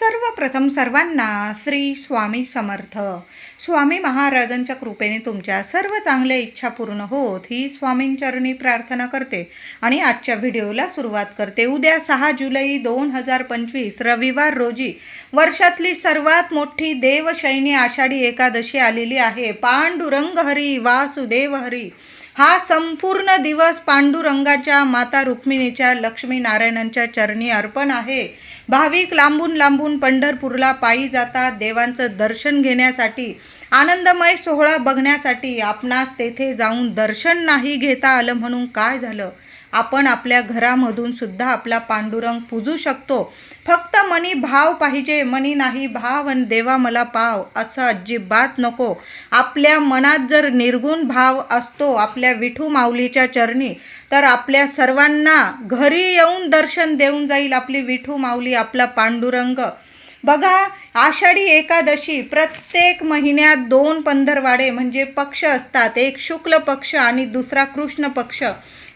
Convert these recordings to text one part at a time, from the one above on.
सर्वप्रथम सर्वांना श्री स्वामी समर्थ. स्वामी महाराजांच्या कृपेने तुमच्या सर्व चांगल्या इच्छा पूर्ण होत ही स्वामींचरणी प्रार्थना करते. आणि आजच्या व्हिडिओला सुरुवात करते. उद्या सहा जुलै दोन हजार पंचवीस रविवार रोजी वर्षातली सर्वात मोठी देवशैनी आषाढी एकादशी आलेली आहे. पांडुरंग हरी वासुदेव हरी. हा संपूर्ण दिवस पांडुरंगाच्या माता रुक्मिणीच्या लक्ष्मीनारायणांच्या चरणी अर्पण आहे. भाविक लांबून लांबून पंढरपूरला पायी जातात. देवांचं दर्शन घेण्यासाठी आनंदमय सोहळा बघण्यासाठी आपणास तेथे जाऊन दर्शन नाही घेता आलं म्हणून काय झालं? आपण आपल्या घरामधून सुद्धा आपला पांडुरंग पूजू शकतो. फक्त मनी भाव पाहिजे मनी नाही भाव आणि देवा मला पाव असं अजिबात नको. आपल्या मनात जर निर्गुण भाव असतो आपल्या विठू माऊलीच्या चरणी तर आपल्या सर्वांना घरी येऊन दर्शन देऊन जाईल आपली विठू माऊली आपला पांडुरंग. बघा आषाढी एकादशी प्रत्येक महिन्यात दोन पंधरवाडे म्हणजे पक्ष असतात. एक शुक्ल पक्ष आणि दुसरा कृष्ण पक्ष.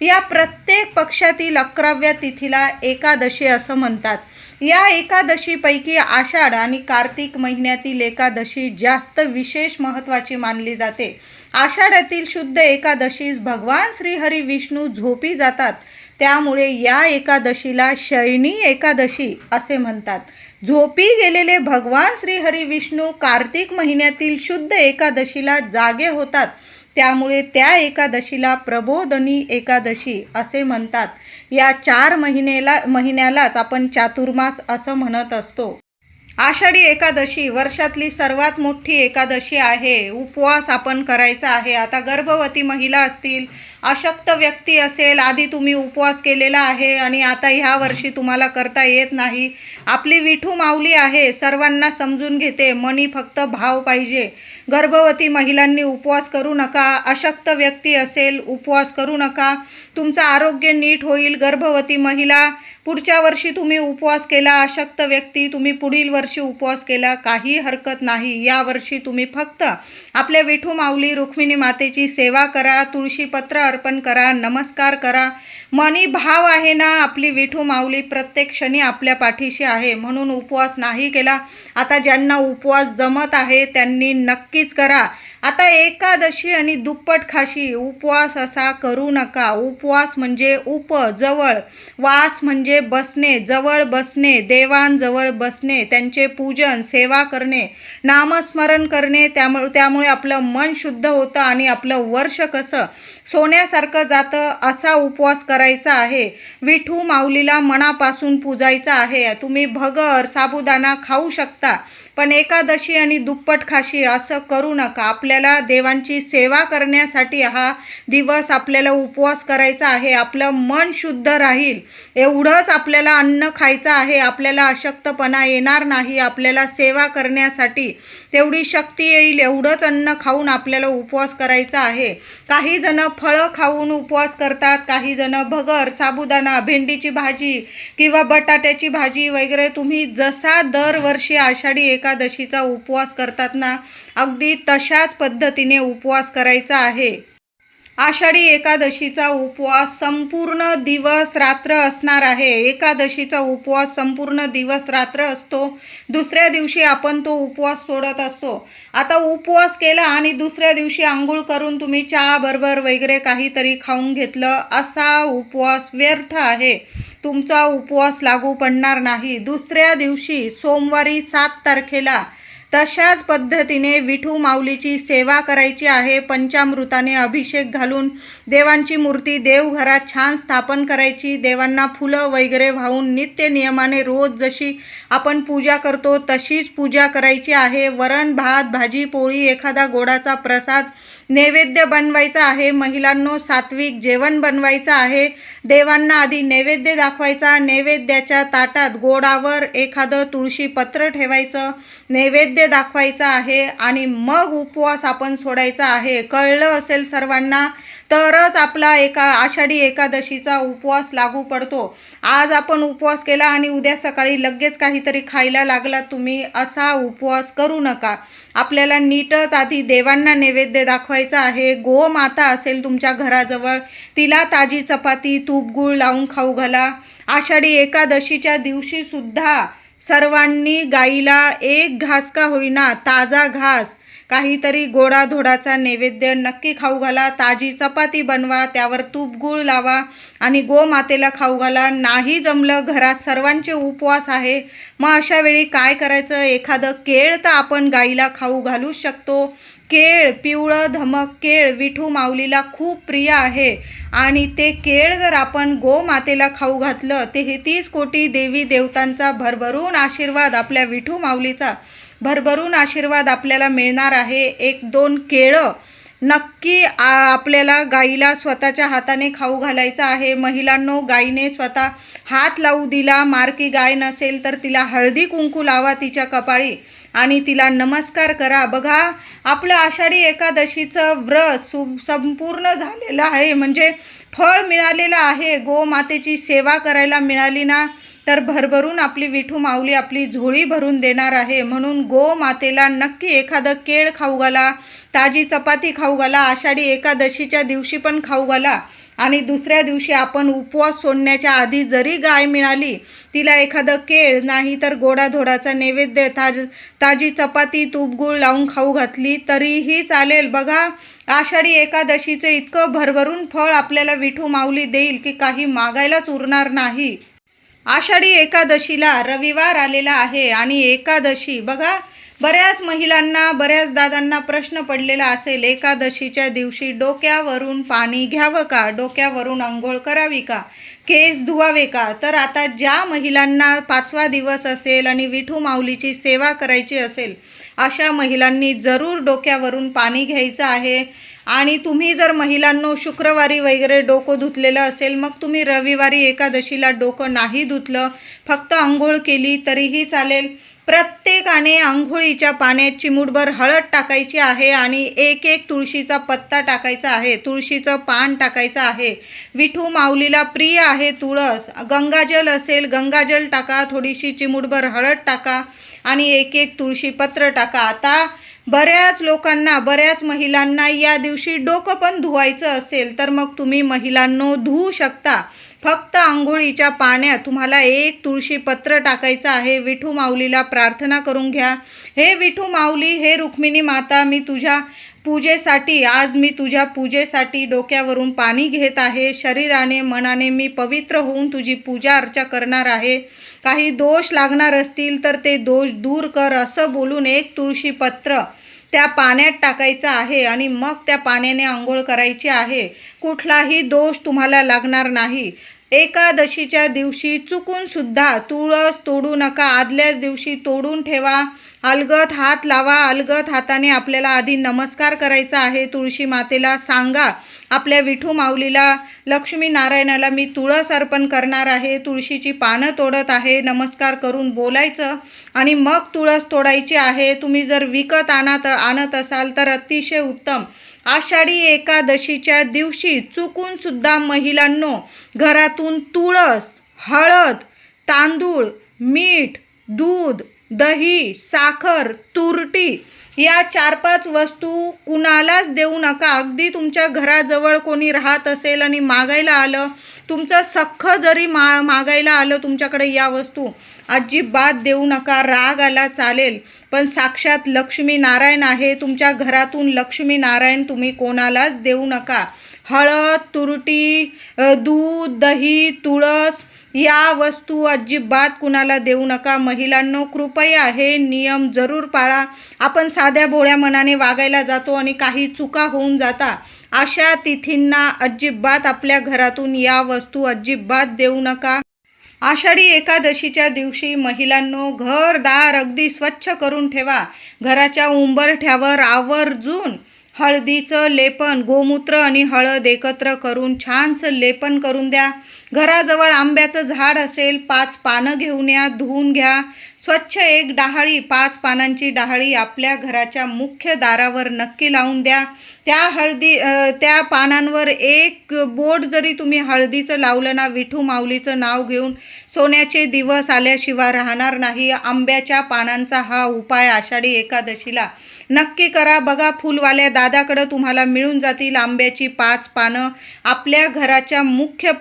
या प्रत्येक पक्षातील अकराव्या तिथीला एकादशी असं म्हणतात. या एकादशीपैकी आषाढ आणि कार्तिक महिन्यातील एकादशी जास्त विशेष महत्त्वाची मानली जाते. आषाढातील शुद्ध एकादशीस भगवान श्रीहरी विष्णू झोपी जातात. त्यामुळे या एकादशीला शयनी एकादशी असे म्हणतात. झोपी गेलेले भगवान श्रीहरी विष्णू कार्तिक महिन्यातील शुद्ध एकादशीला जागे होतात. त्यामुळे त्या एकादशीला प्रबोधनी एकादशी असे म्हणतात. या चार महिनेला महिन्यालाच आपण चातुर्मास असं म्हणत असतो. आषाढी एकादशी वर्षातली सर्वात मोठी एकादशी आहे. उपवास आपण करायचा आहे. आता गर्भवती महिला असतील अशक्त व्यक्ती असेल आधी तुम्ही उपवास केलेला आहे आणि आता ह्या वर्षी तुम्हाला करता येत नाही. आपली विठू माऊली आहे सर्वांना समजून घेते मनी फक्त भाव पाहिजे. गर्भवती महिलांनी उपवास करू नका अशक्त व्यक्ती असेल उपवास करू नका. तुमचं आरोग्य नीट होईल. गर्भवती महिला पुढच्या वर्षी तुम्ही उपवास केला अशक्त व्यक्ती तुम्ही पुढील वर्षी उपवास केला काही हरकत नाही. या वर्षी तुम्ही फक्त आपल्या विठू माऊली रुक्मिणी मातेची सेवा करा तुळशीपत्र अर्पण करा नमस्कार करा. मनी भाव आहे ना आपली विठू माऊली प्रत्येक क्षणी आपल्या पाठीशी आहे. म्हणून उपवास नाही केला. आता ज्यांना उपवास जमत आहे त्यांनी नक्कीच करा. आता एकादशी आणि दुप्पट खाशी उपवास असा करू नका. उपवास म्हणजे उप जवळ. वास म्हणजे बसणे जवळ बसणे देवांजवळ बसणे त्यांचे पूजन सेवा करणे नामस्मरण करणे त्यामुळे त्यामुळे आपलं मन शुद्ध होतं आणि आपलं वर्ष कसं? सोन्यासारखं जातं असा उपवास करायचा आहे. विठू माऊलीला मनापासून पूजायचा आहे. तुम्ही भगर साबुदाणा खाऊ शकता पण एकादशी आणि दुप्पट खाशी असं करू नका. आपल्या आपल्याला देवांची सेवा करण्यासाठी हा दिवस आपल्याला उपवास करायचा आहे. आपलं मन शुद्ध राहील. एवढंच आपल्याला अन्न खायचं आहे. आपल्याला अशक्तपणा येणार नाही. आपल्याला सेवा करण्यासाठी तेवढी शक्ती येईल. एवढंच अन्न खाऊन आपल्याला उपवास करायचा आहे. काही जण फळं खाऊन उपवास करतात. काही जण भगर साबुदाणा भेंडीची भाजी किंवा बटाट्याची भाजी वगैरे तुम्ही जसा दरवर्षी आषाढी एकादशीचा उपवास करतात ना अगदी तशाच पद्धतीने उपवास करायचा आहे. आषाढी एकादशीचा उपवास संपूर्ण दिवस रात्र असणार आहे. एकादशीचा उपवास संपूर्ण दिवस रात्र असतो. दुसऱ्या दिवशी आपण तो उपवास सोडत असतो. आता उपवास केला आणि दुसऱ्या दिवशी आंघोळ करून तुम्ही चहा बरोबर वगैरे काहीतरी खाऊन घेतलं असा उपवास व्यर्थ आहे. तुमचा उपवास लागू पडणार नाही. दुसऱ्या दिवशी सोमवारी सात तारखेला तशाच पद्धतीने विठू माऊलीची सेवा करायची आहे. पंचामृताने अभिषेक घालून देवांची मूर्ती देवघरात छान स्थापन करायची. देवांना फुलं वगैरे वाहून नित्य नियमाने रोज जशी आपण पूजा करतो तशीच पूजा करायची आहे. वरण भात भाजी पोळी एखादा गोडाचा प्रसाद नैवेद्य बनवायचा आहे महिलांनो सात्विक जेवण बनवायचं आहे. देवांना आधी नैवेद्य दाखवायचा नैवेद्याच्या ताटात गोडावर एखादं तुळशी पत्र ठेवायचं नैवेद्य दाखवायचा आहे आणि मग उपवास आपण सोडायचा आहे. कळलं असेल सर्वांना? तरच आपला एका आषाढी एकादशीचा उपवास लागू पडतो. आज आपण उपवास केला आणि उद्या सकाळी लगेच काहीतरी खायला लागला तुम्ही असा उपवास करू नका. आपल्याला नीटच आधी देवांना नैवेद्य दाखवायचा आहे. गोमाता असेल तुमच्या घराजवळ तिला ताजी चपाती तूप गूळ लावून खाऊ घाला. आषाढी एकादशीच्या दिवशीसुद्धा सर्वांनी गाईला एक घास का होईना ताजा घास काहीतरी गोडाधोडाचा नैवेद्य नक्की खाऊ घाला ताजी चपाती बनवा त्यावर तूप गूळ लावा आणि गोमातेला खाऊ घाला. नाही जमलं घरात सर्वांचे उपवास आहे. मग अशा वेळी काय करायचं? एखादं केळ तर आपण गाईला खाऊ घालू शकतो. केळ पिवळं धमक केळ विठू माऊलीला खूप प्रिय आहे. आणि ते केळ जर आपण गोमातेला खाऊ घातलं ते हे तीस कोटी देवी देवतांचा भरभरून आशीर्वाद आपल्या विठू माऊलीचा. भरभरून आशीर्वाद आपल्याला मिळणार आहे. एक दोन केळं नक्की आपल्याला गाईला स्वतःच्या हाताने खाऊ घालायचं आहे. महिलांनो गाईने स्वतः हात लावू दिला. मारकी गाय नसेल तर तिला हळदी कुंकू लावा तिच्या कपाळी. आणि तिला नमस्कार करा. बघा आपलं आषाढी एकादशीचं व्रत सु संपूर्ण झालेलं आहे. म्हणजे फळ मिळालेलं आहे. गोमातेची सेवा करायला मिळाली ना तर भरभरून आपली विठू माऊली आपली झोळी भरून देणार आहे. म्हणून गो मातेला नक्की एखादं केळ खाऊ घाला ताजी चपाती खाऊ घाला आषाढी एकादशीच्या दिवशी पण खाऊ घाला. आणि दुसऱ्या दिवशी आपण उपवास सोडण्याच्या आधी जरी गाय मिळाली तिला एखादं केळ नाही तर गोडाधोडाचा नैवेद्य ताज ताजी चपाती तूपगूळ लावून खाऊ घातली तरीही चालेल. बघा आषाढी एकादशीचं इतकं भरभरून फळ आपल्याला विठू माऊली देईल की काही मागायलाच उरणार नाही. आषाढी एकादशीला रविवार आलेला आहे आणि एकादशी बघा बऱ्याच महिलांना बऱ्याच दादांना प्रश्न पडलेला असेल एकादशीच्या दिवशी डोक्यावरून पाणी घ्यावं का? डोक्यावरून आंघोळ करावी का? केस धुवावे का? तर आता ज्या महिलांना पाचवा दिवस असेल आणि विठू माऊलीची सेवा करायची असेल अशा महिलांनी जरूर डोक्यावरून पाणी घ्यायचं आहे. आणि तुम्ही जर महिलांनो शुक्रवारी वगैरे डोकं धुतलेलं असेल मग तुम्ही रविवारी एकादशीला डोकं नाही धुतलं फक्त आंघोळ केली तरीही चालेल. प्रत्येकाने आंघोळीच्या पाण्यात चिमूटभर हळद टाकायची आहे आणि एक एक तुळशीचा पत्ता टाकायचा आहे. तुळशीचं पान टाकायचं आहे. विठू माऊलीला प्रिय आहे तुळस. गंगाजल असेल गंगाजल टाका थोडीशी चिमूटभर हळद टाका आणि एक एक तुळशी पत्र टाका. आता बऱ्याच लोकांना बऱ्याच महिलांना या दिवशी डोकं पण धुवायचं असेल तर मग तुम्ही महिलांनो धुवू शकता. फक्त आंघोळीच्या पाण्यात तुम्हाला एक तुळशी पत्र टाकायचं आहे. विठू माऊलीला प्रार्थना करून घ्या. हे विठू माऊली हे रुक्मिणी माता मी तुझ्या पूजेसाठी आज मी तुझ्या पूजेसाठी डोक्यावरून पाणी घेत आहे. शरीराने मनाने मी पवित्र होऊन तुझी पूजा अर्चा करणार आहे. काही दोष लागणार असतील तर ते दोष दूर कर असं बोलून एक तुळशी पत्र त्या पाण्यात टाकायचं आहे आणि मग त्या पाण्याने आंघोळ करायची आहे. कुठलाही दोष तुम्हाला लागणार नाही. एकादशीच्या दिवशी चुकून सुद्धा तुळस तोडू नका. आदल्याच दिवशी तोडून ठेवा. अलगत हात लावा. अलगत हाताने आपल्याला आधी नमस्कार करायचा आहे. तुळशी मातेला सांगा आपल्या विठू माऊलीला लक्ष्मी नारायणाला मी तुळस अर्पण करणार आहे. तुळशीची पानं तोडत आहे. नमस्कार करून बोलायचं आणि मग तुळस तोडायची आहे. तुम्ही जर विकत आणत आणत असाल तर अतिशय उत्तम. आषाढी एकादशीच्या दिवशी चुकूनसुद्धा महिलांनो घरातून तुळस हळद तांदूळ मीठ दूध दही साखर तुरटी या चार पाच वस्तू कुणालाच देऊ नका. अगदी तुमच्या घराजवळ कोणी राहत असेल आणि मागायला आलं तुमचं सख्ख जरी मा मागायला आलं तुमच्याकडे या वस्तू अजिबात देऊ नका. राग आला चालेल पण साक्षात लक्ष्मी नारायण आहे. तुमच्या घरातून लक्ष्मी नारायण तुम्ही कोणालाच देऊ नका. हळद तुरटी दूध दही तुळस या वस्तू अजिबात कुणाला देऊ नका. महिलांनो कृपया हे नियम जरूर पाळा. आपण साध्या भोळ्या मनाने वागायला जातो आणि काही चुका होऊन जाता. अशा तिथींना अजिबात आपल्या घरातून या वस्तू अजिबात देऊ नका. आषाढी एकादशीच्या दिवशी महिलांनो घरदार अगदी स्वच्छ करून ठेवा. घराच्या उंबरठ्यावर आवर्जून हळदीचं लेपन गोमूत्र आणि हळद एकत्र करून छानसं लेपन करून द्या. घराजवळ आंब्याचं झाड असेल पाच पानं घेऊन या धुवून घ्या. स्वच्छ एक डहाळी पाच पानांची डहाळी आपल्या घराच्या मुख्य दारावर नक्की लावून द्या. त्या हळदी त्या पानांवर एक बोट जरी तुम्ही हळदीचं लावलं ना विठू माऊलीचं नाव घेऊन सोन्याचे दिवस आल्याशिवाय राहणार नाही. आंब्याच्या पानांचा हा उपाय आषाढी एकादशीला. नक्की करा. बघा फुलवाल्या दादाकडं तुम्हाला मिळून जातील आंब्याची पाच पानं. आपल्या घराच्या मुख्य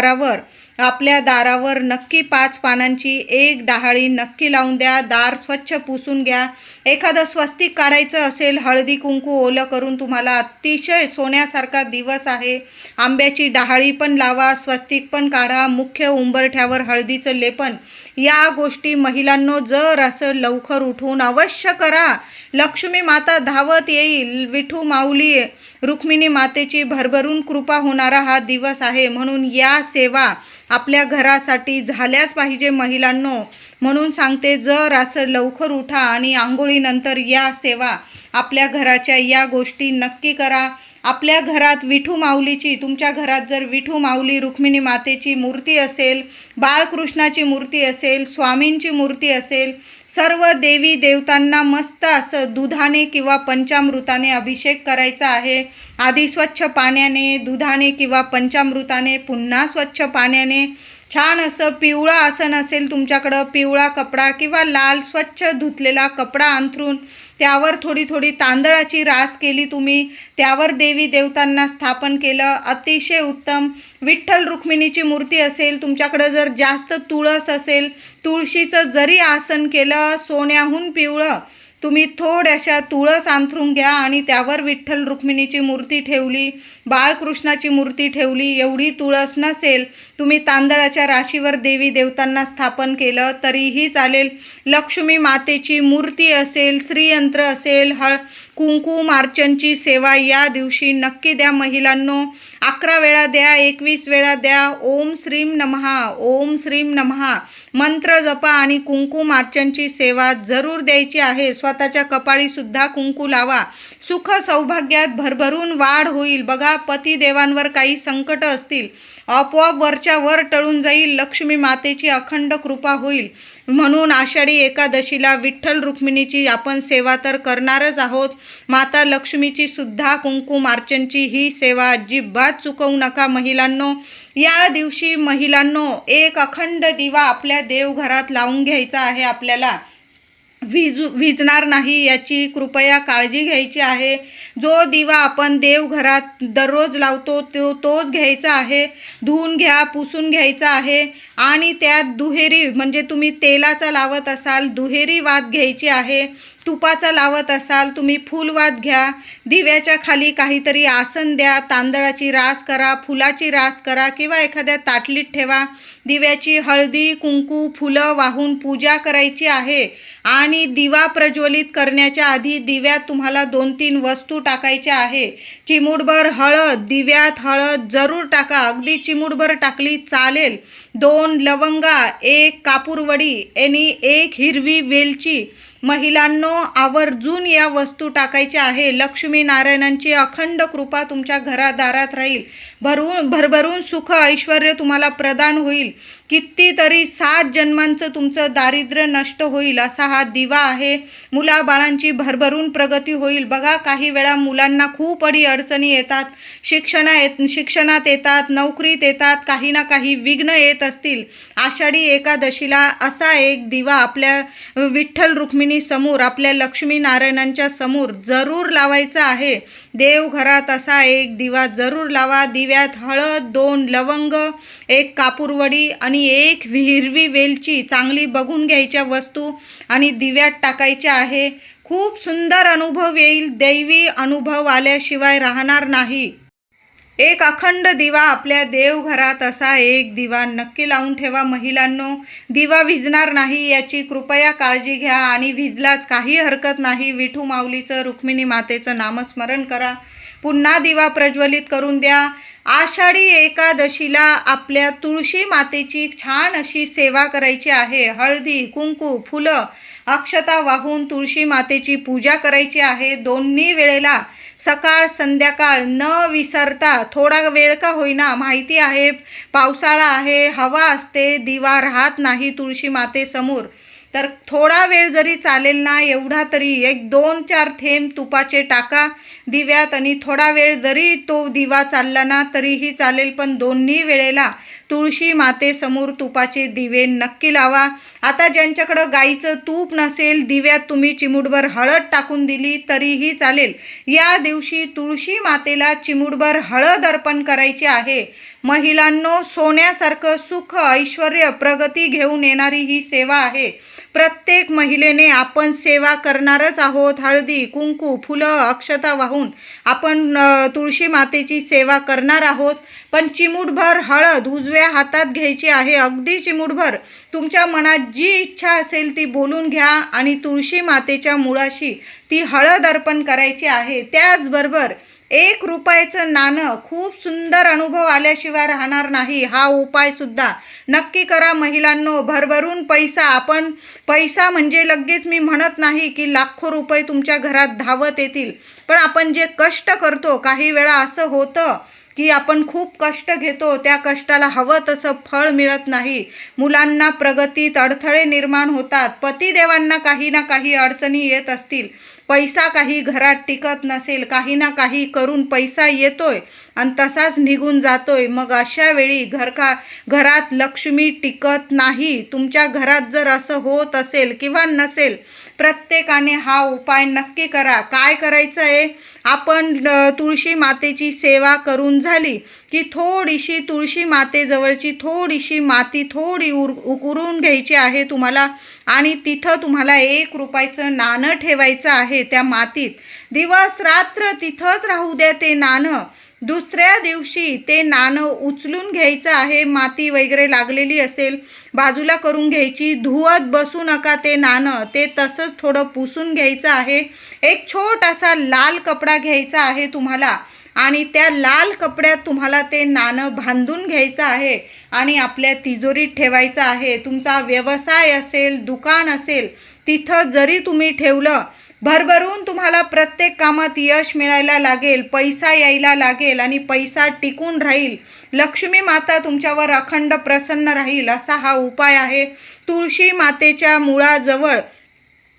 दारावर. आपल्या दारावर नक्की पाच पानांची एक डहाळी नक्की लावून द्या. दार स्वच्छ पुसून घ्या. एखादं स्वस्तिक काढायचं असेल हळदी कुंकू ओलं करून तुम्हाला अतिशय सोन्यासारखा दिवस आहे. आंब्याची डहाळी पण लावा स्वस्तिक पण काढा. मुख्य उंबरठ्यावर हळदीचं लेपन या गोष्टी महिलांनो जर असं लवकर उठून अवश्य करा. लक्ष्मी माता धावत येईल. विठू माऊली रुक्मिणी मातेची भरभरून कृपा होणारा हा दिवस आहे. म्हणून या सेवा आपल्या घरासाठी झाल्याच पाहिजे महिलांनो. म्हणून सांगते जर असं लवकर उठा आणि आंघोळीनंतर या सेवा आपल्या घराच्या या गोष्टी नक्की करा. आपल्या घरात विठू माऊलीची तुमच्या घरात जर विठू माऊली रुक्मिणी मातेची मूर्ती असेल बाळकृष्णाची मूर्ती असेल स्वामींची मूर्ती असेल सर्व देवी देवतांना मस्त असं दुधाने किंवा पंचामृताने अभिषेक करायचा आहे. आधी स्वच्छ पाण्याने दुधाने किंवा पंचामृताने पुन्हा स्वच्छ पाण्याने छान असं पिवळं आसन असेल तुमच्याकडं पिवळा कपडा किंवा लाल स्वच्छ धुतलेला कपडा अंथरून त्यावर थोडी थोडी तांदळाची रास केली तुम्ही त्यावर देवी देवतांना स्थापन केलं. अतिशय उत्तम. विठ्ठल रुक्मिणीची मूर्ती असेल तुमच्याकडं जर जास्त तुळस असेल तुळशीचं जरी आसन केलं सोन्याहून पिवळं तुम्ही थोड्याशा तुळस अंथरून घ्या आणि त्यावर विठ्ठल रुक्मिणीची मूर्ती ठेवली बाळकृष्णाची मूर्ती ठेवली. एवढी तुळस नसेल तुम्ही तांदळाच्या राशीवर देवी देवतांना स्थापन केलं तरीही चालेल. लक्ष्मी मातेची मूर्ती असेल श्रीयंत्र असेल हळ कुंकुम अर्चनची सेवा या दिवशी नक्की द्या महिलांनो. अकरा वेळा द्या एकवीस वेळा द्या. ओम श्रीम नमहा ओम श्रीम नमहा. मंत्र जपा आणि कुंकुम अर्चनची सेवा जरूर द्यायची आहे. स्वतःच्या कपाळीसुद्धा कुंकू लावा. सुख सौभाग्यात भरभरून वाढ होईल. बघा पतीदेवांवर काही संकट असतील. आपोआप वरच्या वर टळून जाईल. लक्ष्मी मातेची अखंड कृपा होईल. म्हणून आषाढी एकादशीला विठ्ठल रुक्मिणीची आपण सेवा तर करणारच आहोत. माता लक्ष्मीची सुद्धा कुंकुम ही सेवा अजिबात चुकवू नका महिलांनो. या दिवशी महिलांनो एक अखंड दिवा आपल्या देवघरात लावून घ्यायचा आहे आपल्याला. विजू विजणार नाही याची कृपया काळजी घ्यायची आहे. जो दिवा आपण देवघरात दररोज लावतो तो तोच घ्यायचा आहे. धुवून घ्या पुसून घ्यायचा आहे. आणि त्यात दुहेरी म्हणजे तुम्ही तेलाचा लावत असाल दुहेरी वात घ्यायची आहे. तुपाचा लावत असाल तुम्ही फुलवात घ्या. दिव्याच्या खाली काहीतरी आसन द्या. तांदळाची रास करा फुलाची रास करा किंवा एखाद्या ताटलीत ठेवा. दिव्याची हळदी कुंकू फुलं वाहून पूजा करायची आहे. आणि दिवा प्रज्वलित करण्याच्या आधी दिव्यात तुम्हाला दोन तीन वस्तू टाकायच्या आहे. चिमूटभर हळद दिव्यात हळद जरूर टाका. अगदी चिमूटभर टाकली चालेल. दोन लवंगा एक कापूरवडी आणि एक हिरवी वेलची. महिलांनो आवर्जून या वस्तू टाकायच्या आहे. लक्ष्मी नारायणांची अखंड कृपा तुमच्या घरादारात राहील. भरून भरभरून सुख ऐश्वर तुम्हाला प्रदान होईल. कितीतरी सात जन्मांचं तुमचं दारिद्र्य नष्ट होईल असा हा दिवा आहे. मुलाबाळांची भरभरून प्रगती होईल. बघा काही वेळा मुलांना खूप अडी अडचणी येतात. शिक्षणा येत शिक्षणात येतात नोकरीत येतात काही ना काही विघ्न येत असतील. आषाढी एकादशीला असा एक दिवा आपल्या विठ्ठल रुक्मिणी समोर आपल्या लक्ष्मी नारायणांच्या समोर जरूर लावायचा आहे. देवघरात असा एक दिवा जरूर लावा. दिव्यात हळद दोन लवंग एक कापूरवडी आणि एक हिरवी वेलची चांगली बघून घ्यायच्या वस्तू आणि दिव्यात टाकायच्या आहे. खूप सुंदर अनुभव येईल. दैवी अनुभव आल्याशिवाय राहणार नाही. एक अखंड दिवा आपल्या देवघरात असा एक दिवा नक्की लावून ठेवा महिलांनो. दिवा विजणार नाही याची कृपया काळजी घ्या आणि विजलाच काही हरकत नाही. विठू माऊलीचं रुक्मिणी मातेचं नामस्मरण करा. पुन्हा दिवा प्रज्वलित करून द्या. आषाढी एकादशीला आपल्या तुळशी मातेची छान अशी सेवा करायची आहे. हळदी कुंकू फुलं अक्षता वाहून तुळशी मातेची पूजा करायची आहे. दोन्ही वेळेला सकाळ संध्याकाळ न विसरता थोडा वेळ का होईना माहिती आहे पावसाळा आहे हवा असते दिवा राहत नाही तुळशी मातेसमोर तर थोडा वेळ जरी चालेल ना एवढा तरी एक दोन चार थेंब तुपाचे टाका. दिव्यात आणि थोडा वेळ जरी तो दिवा चालला ना तरीही चालेल. पण दोन्ही वेळेला तुळशी मातेसमोर तुपाचे दिवे नक्की लावा. आता ज्यांच्याकडं गाईचं तूप नसेल दिव्यात तुम्ही चिमूटभर हळद टाकून दिली तरीही चालेल. या दिवशी तुळशी मातेला चिमूटभर हळद अर्पण करायची आहे. महिलांनो सोन्यासारखं सुख ऐश्वर प्रगती घेऊन येणारी ही सेवा आहे. प्रत्येक महिलेने आपण सेवा करणारच आहोत. हळदी कुंकू फुलं अक्षता वाहून आपण तुळशी मातेची सेवा करणार आहोत. पण चिमूटभर हळद उजव्या हातात घ्यायची आहे. अगदी चिमूटभर. तुमच्या मनात जी इच्छा असेल ती बोलून घ्या आणि तुळशी मातेच्या मुळाशी ती हळद अर्पण करायची आहे. त्याचबरोबर एक रुपयाचं नाणं खूप सुंदर अनुभव आल्याशिवाय राहणार नाही. हा उपाय सुद्धा. नक्की करा महिलांनो भरभरून पैसा. आपण पैसा म्हणजे लगेच मी म्हणत नाही की लाखो रुपये तुमच्या घरात धावत येतील. पण आपण जे कष्ट करतो काही वेळा असं होतं की आपण खूप कष्ट घेतो त्या कष्टाला हवं तसं फळ मिळत नाही. मुलांना प्रगतीत अडथळे निर्माण होतात. पतिदेवांना काही ना काही अडचणी येत असतील. पैसा काही घरात टिकत नसेल काही ना काही करून पैसा येतोय. आणि तसाच निघून जातोय. मग अशा वेळी घर का घरात लक्ष्मी टिकत नाही. तुमच्या घरात जर असं होत असेल किंवा नसेल प्रत्येकाने हा उपाय नक्की करा. काय करायचं आहे आपण तुळशी मातेची सेवा करून झाली की थोडीशी तुळशी मातेजवळची थोडीशी माती थोडी उर उकरून घ्यायची आहे तुम्हाला आणि तिथं तुम्हाला एक रुपयाचं नाणं ठेवायचं आहे त्या मातीत. दिवस रात्र तिथंच राहू द्या ते नाणं. दुसऱ्या दिवशी ते नाणं उचलून घ्यायचं आहे माती वगैरे लागलेली असेल बाजूला करून घ्यायची धुवत बसू नका ते नाणं. ते तसंच थोडं पुसून घ्यायचं आहे. एक छोटासा लाल कपडा घ्यायचा आहे तुम्हाला आणि त्या लाल कपड्यात तुम्हाला ते नाणं बांधून घ्यायचं आहे आणि आपल्या तिजोरीत ठेवायचं आहे. तुमचा व्यवसाय असेल दुकान असेल तिथं जरी तुम्ही ठेवलं भरभरून तुम्हाला प्रत्येक कामात यश मिळायला लागेल पैसा यायला लागेल आणि पैसा टिकून राहील. लक्ष्मी माता तुमच्यावर अखंड प्रसन्न राहील असा हा उपाय आहे. तुळशी मातेच्या मुळाजवळ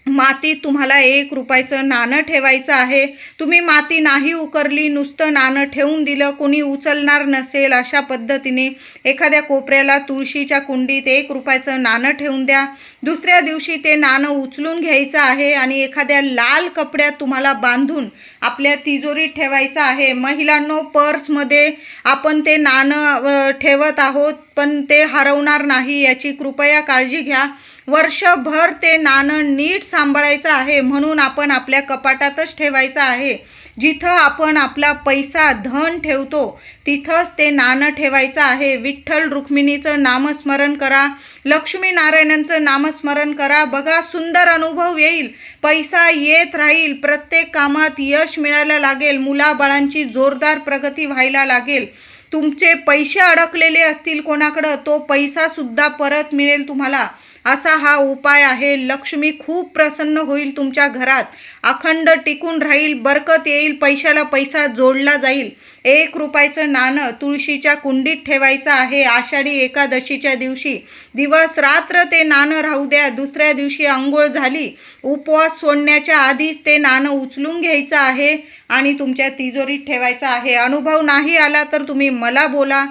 माती तुम्हाला एक रुपयाचं नाणं ठेवायचं आहे. तुम्ही माती नाही उकरली नुसतं नाणं ठेवून दिलं कोणी उचलणार नसेल अशा पद्धतीने. एखाद्या कोपऱ्याला तुळशीच्या कुंडीत एक रुपयाचं नाणं ठेवून द्या. दुसऱ्या दिवशी ते नाणं उचलून घ्यायचं आहे आणि एखाद्या लाल कपड्यात तुम्हाला बांधून आपल्या तिजोरीत ठेवायचं आहे. महिलांनो पर्समध्ये आपण ते नाणं ठेवत आहोत पण ते हरवणार नाही याची कृपया काळजी घ्या. वर्षभर ते नाणं नीट सांभाळायचं आहे म्हणून आपण आपल्या कपाटातच ठेवायचं आहे. जिथं आपण आपला पैसा धन ठेवतो तिथंच ते नाणं ठेवायचं आहे. विठ्ठल रुक्मिणीचं नामस्मरण करा. लक्ष्मीनारायणांचं नामस्मरण करा. बघा सुंदर अनुभव येईल. पैसा येत राहील. प्रत्येक कामात यश मिळायला लागेल. मुलाबाळांची जोरदार प्रगती व्हायला लागेल. तुमचे पैसे अडकलेले असतील कोणाकडं तो पैसासुद्धा परत मिळेल तुम्हाला. असा हा उपाय आहे. लक्ष्मी खूप प्रसन्न होईल तुमच्या घरात. अखंड टिकून राहील बरकत येईल पैशाला पैसा जोडला जाईल. एक रुपयाचं नाणं तुळशीच्या कुंडीत ठेवायचं आहे. आषाढी एकादशीच्या दिवशी दिवस रात्र ते नाणं राहू द्या. दुसऱ्या दिवशी आंघोळ झाली उपवास सोडण्याच्या आधीच ते नाणं उचलून घ्यायचं आहे आणि तुमच्या तिजोरीत ठेवायचं आहे. अनुभव नाही आला तर तुम्ही मला बोला.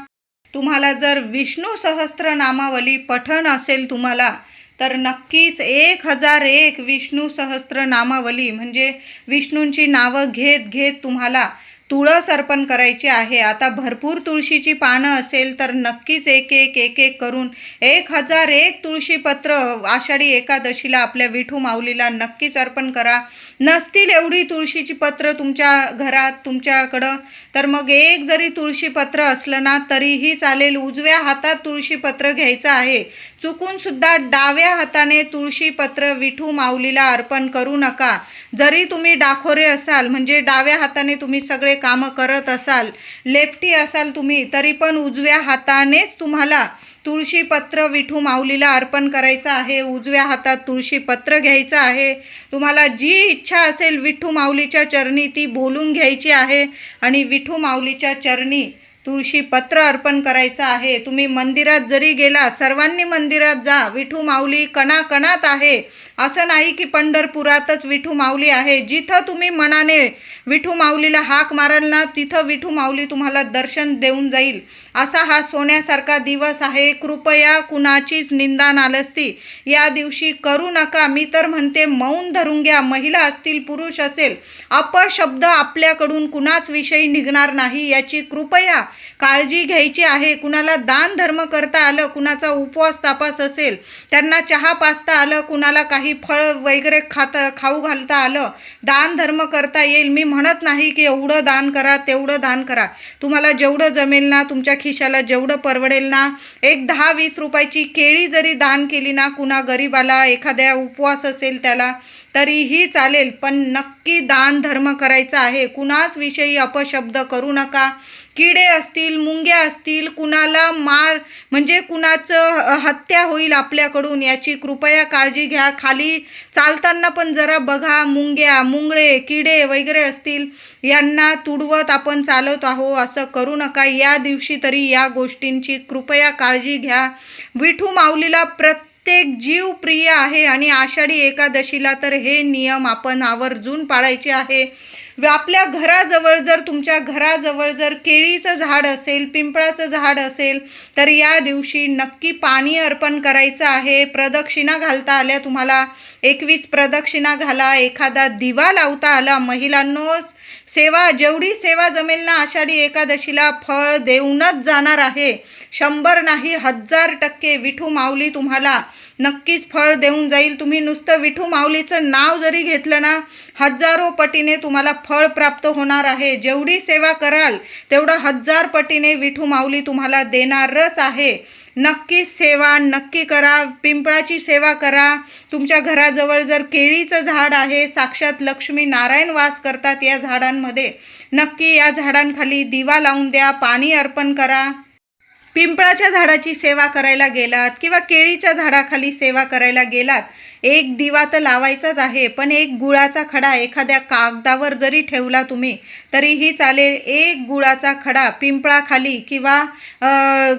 तुम्हाला जर विष्णू सहस्त्र नामावली पठण असेल तुम्हाला तर नक्कीच एक हजार एक विष्णू सहस्त्र नामावली म्हणजे विष्णूंची नावं घेत घेत तुम्हाला तुळस अर्पण करायची आहे. आता भरपूर तुळशीची पानं असेल तर नक्कीच एक एक एक एक करून एक हजार एक तुळशीपत्र आषाढी एकादशीला आपल्या विठू माऊलीला नक्कीच अर्पण करा. नसतील एवढी तुळशीची पत्र तुमच्या घरात तुमच्याकडं तर मग एक जरी तुळशीपत्र असलं ना तरीही चालेल. उजव्या हातात तुळशीपत्र घ्यायचं आहे. चुकूनसुद्धा डाव्या हाताने तुळशीपत्र विठू माऊलीला अर्पण करू नका. जरी तुम्ही डाखोरे असाल म्हणजे डाव्या हाताने तुम्ही सगळे कामं करत असाल लेफ्टी असाल तुम्ही तरी पण उजव्या हातानेच तुम्हाला तुळशीपत्र विठू माऊलीला अर्पण करायचं आहे. उजव्या हातात तुळशीपत्र घ्यायचं आहे. तुम्हाला जी इच्छा असेल विठू माऊलीच्या चरणी ती बोलून घ्यायची आहे आणि विठू माऊलीच्या चरणी तुळशी पत्र अर्पण करायचं आहे. तुम्ही मंदिरात जरी गेला सर्वांनी मंदिरात जा. विठू माऊली कणाकणात आहे. असं नाही की पंढरपुरातच विठू माऊली आहे. जिथं तुम्ही मनाने विठू माऊलीला हाक माराल ना तिथं विठू माऊली तुम्हाला दर्शन देऊन जाईल. असा हा सोन्यासारखा दिवस आहे. कृपया कुणाचीच निंदा नालस्ती. या दिवशी करू नका. मी तर म्हणते मौन धरून घ्या. महिला असतील पुरुष असेल अपशब्द आपल्याकडून कुणाच विषयी निघणार नाही. याची कृपया काळजी घ्यायची आहे. कुणाला दान धर्म करता आलं कुणाचा उपवास तापास असेल त्यांना चहा पाचता आलं कुणाला काही फळ वगैरे खात खाऊ घालता आलं दान धर्म करता येईल. मी म्हणत नाही की एवढं दान करा तेवढं दान करा. तुम्हाला जेवढं जमेल ना तुमच्या खिशाला जेवढं परवडेल ना एक दहा वीस रुपयाची केळी जरी दान केली ना कुणा गरीबाला एखाद्या उपवास असेल त्याला तरीही चालेल. पण नक्की दान धर्म करायचा आहे. कुणाच विषयी अपशब्द करू नका. किडे असतील मुंग्या असतील कुणाला मार म्हणजे कुणाचं हत्या होईल आपल्याकडून याची कृपया काळजी घ्या. खाली चालताना पण जरा बघा मुंग्या मुंगळे किडे वगैरे असतील यांना तुडवत आपण चालत आहो असं करू नका. या दिवशी तरी या गोष्टींची कृपया काळजी घ्या. विठू माऊलीला प्रत्येक जीव प्रिय आहे आणि आषाढी एकादशीला तर हे नियम आपण आवर्जून पाळायचे आहे. आपल्या घराजवळ जर तुमच्या घराजवळ जर केळीचं झाड असेल पिंपळाचं झाड असेल तर या दिवशी नक्की पाणी अर्पण करायचं आहे. प्रदक्षिणा घालता आल्या तुम्हाला. एकवीस प्रदक्षिणा घाला एखादा दिवा लावता आला. महिलांनो सेवा जेवढी सेवा जमेल ना आषाढी एकादशीला फळ देऊनच जाणार आहे. शंभर नाही हजार टक्के विठू माऊली तुम्हाला नक्कीच फळ देऊन जाईल. तुम्ही नुसतं विठू माऊलीचं नाव जरी घेतलं ना हजारो पटीने तुम्हाला फळ प्राप्त होणार आहे. जेवढी सेवा कराल तेवढं हजार पटीने विठू माऊली तुम्हाला देणारच आहे. नक्की सेवा नक्की करा पिंपळाची सेवा करा. तुमच्या घराजवळ जर केळीचं झाड आहे साक्षात लक्ष्मी नारायण वास करतात या झाडांमध्ये. नक्की या झाडांखाली दिवा लावून द्या पाणी अर्पण करा. पिंपळाच्या झाडाची सेवा करायला गेलात किंवा केळीच्या झाडाखाली सेवा करायला गेलात एक दिवा तर लावायचाच आहे पण एक गुळाचा खडा एखाद्या कागदावर जरी ठेवला तुम्ही तरीही चालेल एक गुळाचा खडा पिंपळाखाली किंवा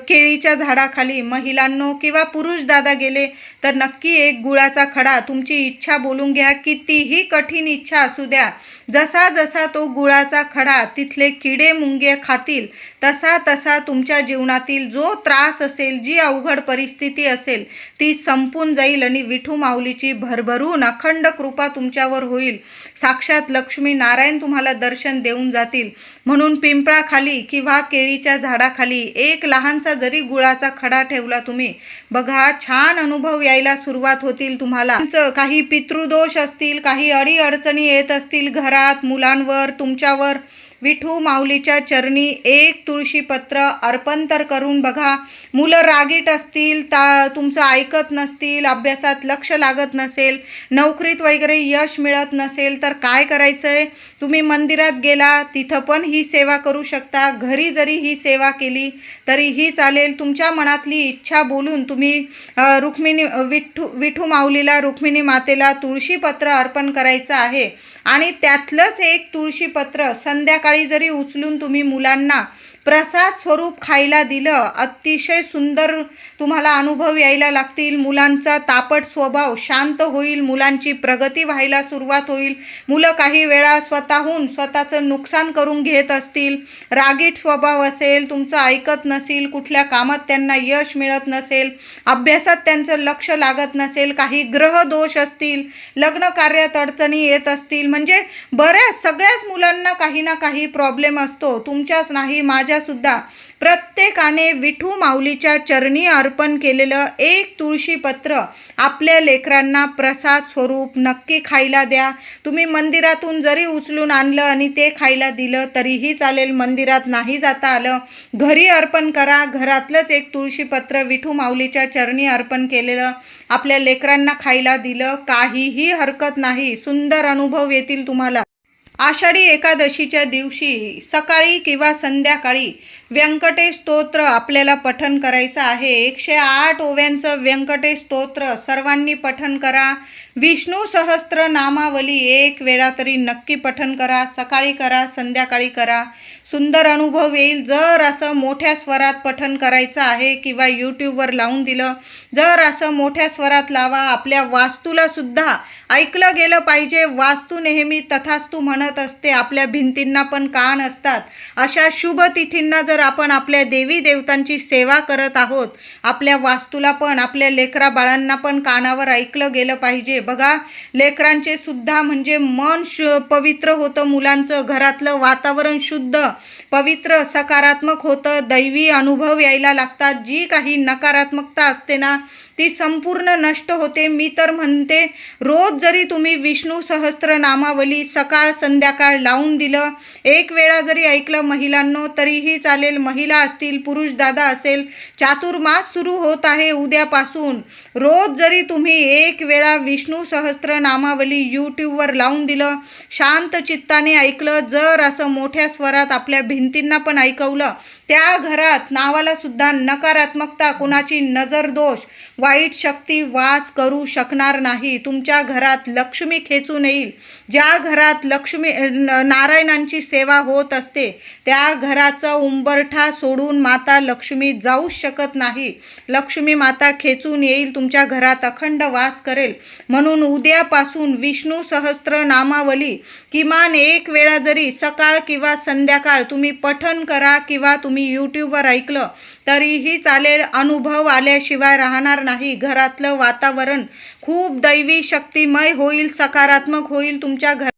केळीच्या झाडाखाली महिलांनो किंवा पुरुष दादा गेले तर नक्की एक गुळाचा खडा तुमची इच्छा बोलून घ्या कितीही कठीण इच्छा असू द्या. जसा जसा तो गुळाचा खडा तिथले किडे मुंगे खातील तसा तसा तुमच्या जीवनातील जो त्रास असेल जी अवघड परिस्थिती असेल ती संपून जाईल आणि विठू माऊलीची भरभरून अखंड कृपा तुमच्यावर होईल. साक्षात लक्ष्मी नारायण तुम्हाला दर्शन देऊन जातील. म्हणून पिंपळाखाली किंवा केळीच्या झाडाखाली एक लहानसा जरी गुळाचा खडा ठेवला तुम्ही बघा छान अनुभव यायला सुरुवात होतील तुम्हाला. तुमचं काही पितृदोष असतील काही अडी अडचणी येत असतील घरात मुलांवर तुमच्यावर विठू माऊलीच्या चरणी एक तुळशीपत्र अर्पण तर करून बघा. मुलं रागीट असतील ता तुमचं ऐकत नसतील अभ्यासात लक्ष लागत नसेल नोकरीत वगैरे यश मिळत नसेल तर काय करायचं आहे तुम्ही मंदिरात गेला तिथं पण ही सेवा करू शकता. घरी जरी ही सेवा केली तरीही चालेल. तुमच्या मनातली इच्छा बोलून तुम्ही रुक्मिणी विठ्ठू विठू माऊलीला रुक्मिणी मातेला तुळशीपत्र अर्पण करायचं आहे. आणि त्यातलंच एक तुळशीपत्र संध्याकाळी जरी उचलून तुम्ही मुलांना प्रसाद स्वरूप खायला दिलं. अतिशय सुंदर तुम्हाला अनुभव यायला लागतील. मुलांचा तापट स्वभाव शांत होईल. मुलांची प्रगती व्हायला सुरुवात होईल. मुलं काही वेळा स्वतःहून स्वतःचं नुकसान करून घेत असतील. रागीट स्वभाव असेल तुमचं ऐकत नसेल कुठल्या कामात त्यांना यश मिळत नसेल अभ्यासात त्यांचं लक्ष लागत नसेल काही ग्रह दोष असतील लग्न कार्यात अडचणी येत असतील. म्हणजे बऱ्याच सगळ्याच मुलांना काही ना काही प्रॉब्लेम असतो. तुमच्याच नाही माझ्या माझ्यासुद्धा प्रत्येकाने विठू माऊलीच्या चरणी अर्पण केलेलं एक तुळशीपत्र आपल्या लेकरांना प्रसाद स्वरूप नक्की खायला द्या. तुम्ही मंदिरातून जरी उचलून आणलं आणि ते खायला दिलं तरीही चालेल. मंदिरात नाही जाता आलं. घरी अर्पण करा. घरातलंच एक तुळशीपत्र विठू माऊलीच्या चरणी अर्पण केलेलं आपल्या लेकरांना खायला दिलं. काहीही हरकत नाही. सुंदर अनुभव येतील तुम्हाला. आषाढी एकादशीच्या दिवशी सकाळी किंवा संध्याकाळी व्यंकटेश स्तोत्र आपल्याला पठन करायचं आहे. एकशे आठ ओव्यांचं व्यंकटेश स्तोत्र सर्वांनी पठन करा. विष्णू सहस्त्र नामावली एक वेळा तरी नक्की पठन करा. सकाळी करा संध्याकाळी करा. सुंदर अनुभव येईल. जर असं मोठ्या स्वरात पठन करायचं आहे किंवा यूट्यूबवर लावून दिलं जर असं मोठ्या स्वरात लावा. आपल्या वास्तूला सुद्धा ऐकलं गेलं पाहिजे. वास्तू नेहमी तथास्तू म्हणत असते. आपल्या भिंतींना पण कान असतात. अशा शुभ तिथींना जर आपण आपल्या देवी देवतांची सेवा करत आहोत. आपल्या वास्तूला पण आपल्या लेकरा बाळांना पण कानावर ऐकलं गेलं पाहिजे. बघा लेकरांचे सुद्धा म्हणजे मन शु पवित्र होतं मुलांचं. घरातलं वातावरण शुद्ध पवित्र सकारात्मक होतं. दैवी अनुभव यायला लागतात. जी काही नकारात्मकता असते ना ती संपूर्ण नष्ट होते. मी तर म्हणते रोज जरी तुम्ही विष्णू सहस्त्र नामावली सकाळ संध्याकाळ लावून दिलं एक वेळा जरी ऐकलं महिलांनो तरीही चालेल महिला असतील पुरुष दादा असेल चातुर्मास सुरू होत आहे उद्यापासून. रोज जरी तुम्ही एक वेळा विष्णू सहस्त्र नामावली यूट्यूबवर लावून दिलं शांत चित्ताने ऐकलं जर असं मोठ्या स्वरात आपल्या भिंतींना पण ऐकवलं त्या घरात नावाला सुद्धा नकारात्मकता कुणाची नजर दोष वाईट शक्ती वास करू शकणार नाही. तुमच्या घरात लक्ष्मी खेचून येईल. ज्या घरात लक्ष्मी न- नारायणांची सेवा होत असते त्या घराचा उंबरठा सोडून माता लक्ष्मी जाऊच शकत नाही. लक्ष्मी माता खेचून येईल तुमच्या घरात अखंड वास करेल. म्हणून उद्यापासून विष्णू सहस्त्र नामावली किमान एक वेळा जरी सकाळ किंवा संध्याकाळ तुम्ही पठन करा किंवा तुम्ही यूट्यूबवर ऐकलं तरीही चालेल अनुभव आल्याशिवाय राहणार नाही. घरातलं वातावरण खूप दैवी शक्तिमय होईल सकारात्मक होईल तुमच्या घर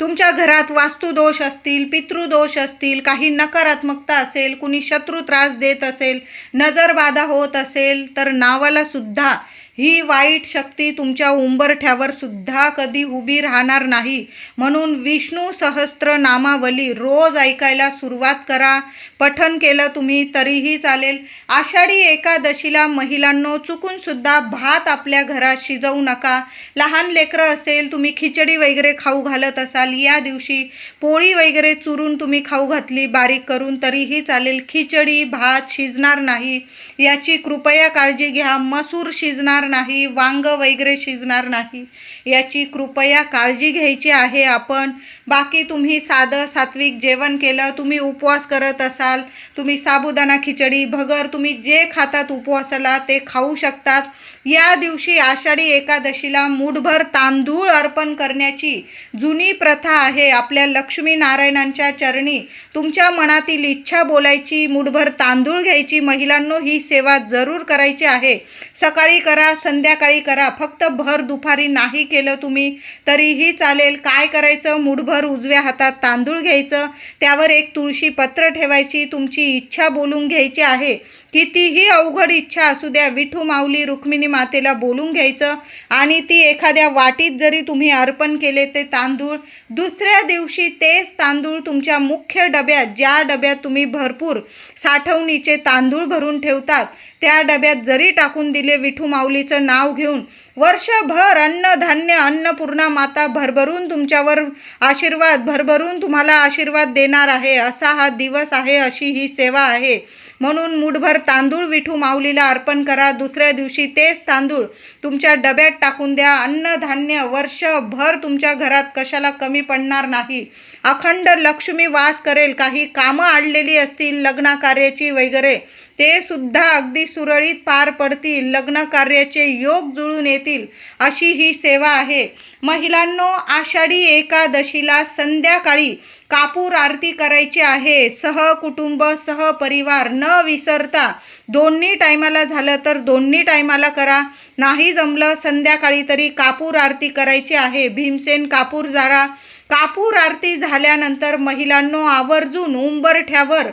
तुमच्या घरात वास्तुदोष असतील पितृदोष असतील काही नकारात्मकता असेल कुणी शत्रू त्रास देत असेल नजरबाधा होत असेल तर नावाला सुद्धा ही वाईट शक्ती तुमच्या उंबरठ्यावर सुद्धा कधी उभी राहणार नाही. म्हणून विष्णू सहस्त्र नामावली रोज ऐकायला सुरुवात करा. पठन केलं तुम्ही तरीही चालेल. आषाढी एकादशीला महिलांनो चुकून सुद्धा भात आपल्या घरात शिजवू नका. लहान लेकरं असेल तुम्ही खिचडी वगैरे खाऊ घालत असाल या दिवशी पोळी वगैरे चुरून तुम्ही खाऊ घातली बारीक करून तरीही चालेल. खिचडी भात शिजणार नाही. याची कृपया काळजी घ्या. मसूर शिजणार नाही वांग वगैरे शिजणार नाही. याची कृपया काळजी घ्यायची आहे आपण. बाकी तुम्ही साधं सात्विक जेवण केलं तुम्ही उपवास करत असाल तुम्ही साबुदाणा खिचडी भगर तुम्ही जे खातात उपवासाला ते खाऊ शकतात. या दिवशी आषाढी एकादशीला मूठभर तांदूळ अर्पण करण्याची जुनी प्रथा आहे. आपल्या लक्ष्मी नारायणांच्या चरणी तुमच्या मनातील इच्छा बोलायची मूठभर तांदूळ घ्यायची महिलांनो ही सेवा जरूर करायची आहे. सकाळी करा संध्याकाळी करा. फक्त भर दुपारी नाही केलं तुम्ही तरीही चालेल. काय करायचं? मूठभर उजव्या हातात तांदूळ घ्यायचं. त्यावर एक तुळशी पत्र ठेवायची. तुमची इच्छा बोलून घ्यायची आहे. कितीही अवघड इच्छा असू द्या विठू माऊली रुक्मिणी मातेला बोलून घ्यायचं आणि ती एखाद्या वाटीत जरी तुम्ही अर्पण केले ते तांदूळ दुसऱ्या दिवशी तेच तांदूळ तुमच्या मुख्य डब्यात ज्या डब्यात तुम्ही भरपूर साठवणीचे तांदूळ भरून ठेवतात त्या डब्यात जरी टाकून दिले विठू माऊलीचं नाव घेऊन वर्षभर अन्न धान्य अन्नपूर्णा माता भरभरून तुमच्यावर आशीर्वाद भरभरून तुम्हाला आशीर्वाद देणार आहे असा हा दिवस आहे अशी ही सेवा आहे. म्हणून मुठभर तांदूळ विठू माऊलीला अर्पण करा. दुसऱ्या दिवशी तेच तांदूळ तुमच्या डब्यात टाकून द्या. अन्नधान्य वर्षभर तुमच्या घरात कशाला कमी पडणार नाही. अखंड लक्ष्मी वास करेल. काही कामं आणलेली असतील लग्नकार्याची वगैरे ते सुद्धा अगदी सुरळीत पार पडतील. लग्न कार्याचे योग जुळून येतील अशी ही सेवा आहे. महिलांनो आषाढी एकादशीला संध्याकाळी कापूर आरती करायची आहे. सहकुटुंब सहपरिवार न विसरता दोन्ही टायमाला झालं तर दोन्ही टायमाला करा. नाही जमलं संध्याकाळी तरी कापूर आरती करायची आहे. भीमसेन कापूर जारा. कापूर आरती झाल्यानंतर महिलांनो आवर्जून उंबरठ्यावर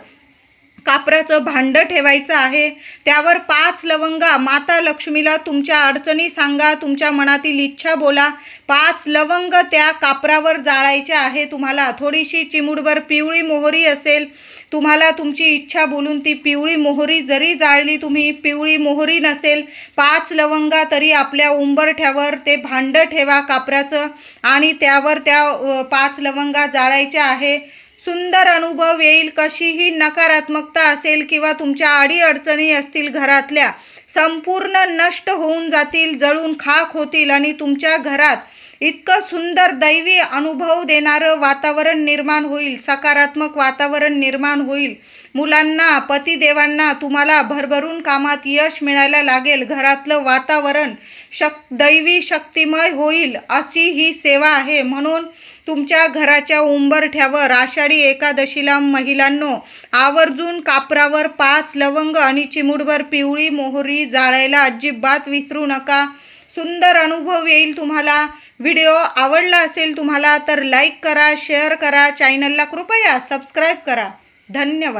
कापराचं भांडं ठेवायचं आहे. त्यावर पाच लवंगा माता लक्ष्मीला तुमच्या अडचणी सांगा तुमच्या मनातील इच्छा बोला. पाच लवंग त्या कापरावर जाळायचे आहे. तुम्हाला थोडीशी चिमुडभर पिवळी मोहरी असेल. तुम्हाला तुमची इच्छा बोलून ती पिवळी मोहरी जरी जाळली तुम्ही पिवळी मोहरी नसेल. पाच लवंगा तरी आपल्या उंबरठ्यावर ते भांडं ठेवा कापराचं. आणि त्यावर त्या अ, पाच लवंगा जाळायच्या आहे. सुंदर अनुभव येईल कशीही नकारात्मकता असेल किंवा तुमच्या अडीअडचणी असतील घरातल्या संपूर्ण नष्ट होऊन जातील जळून खाक होतील आणि तुमच्या घरात इतकं सुंदर दैवी अनुभव देणारं वातावरण निर्माण होईल सकारात्मक वातावरण निर्माण होईल. मुलांना पतिदेवांना तुम्हाला भरभरून कामात यश मिळायला लागेल. घरातलं वातावरण शक दैवी शक्तिमय होईल अशी ही सेवा आहे. म्हणून तुमच्या घराच्या उंबरठ्यावर आषाढी एकादशीला महिलांनो आवर्जून कापरावर पाच लवंग आणि चिमुडभर पिवळी मोहरी जाळायला अजिबात विसरू नका. सुंदर अनुभव येईल तुम्हाला. व्हिडिओ आवडला असेल तुम्हाला तर लाईक करा शेअर करा चॅनलला कृपया सबस्क्राईब करा. धन्यवाद.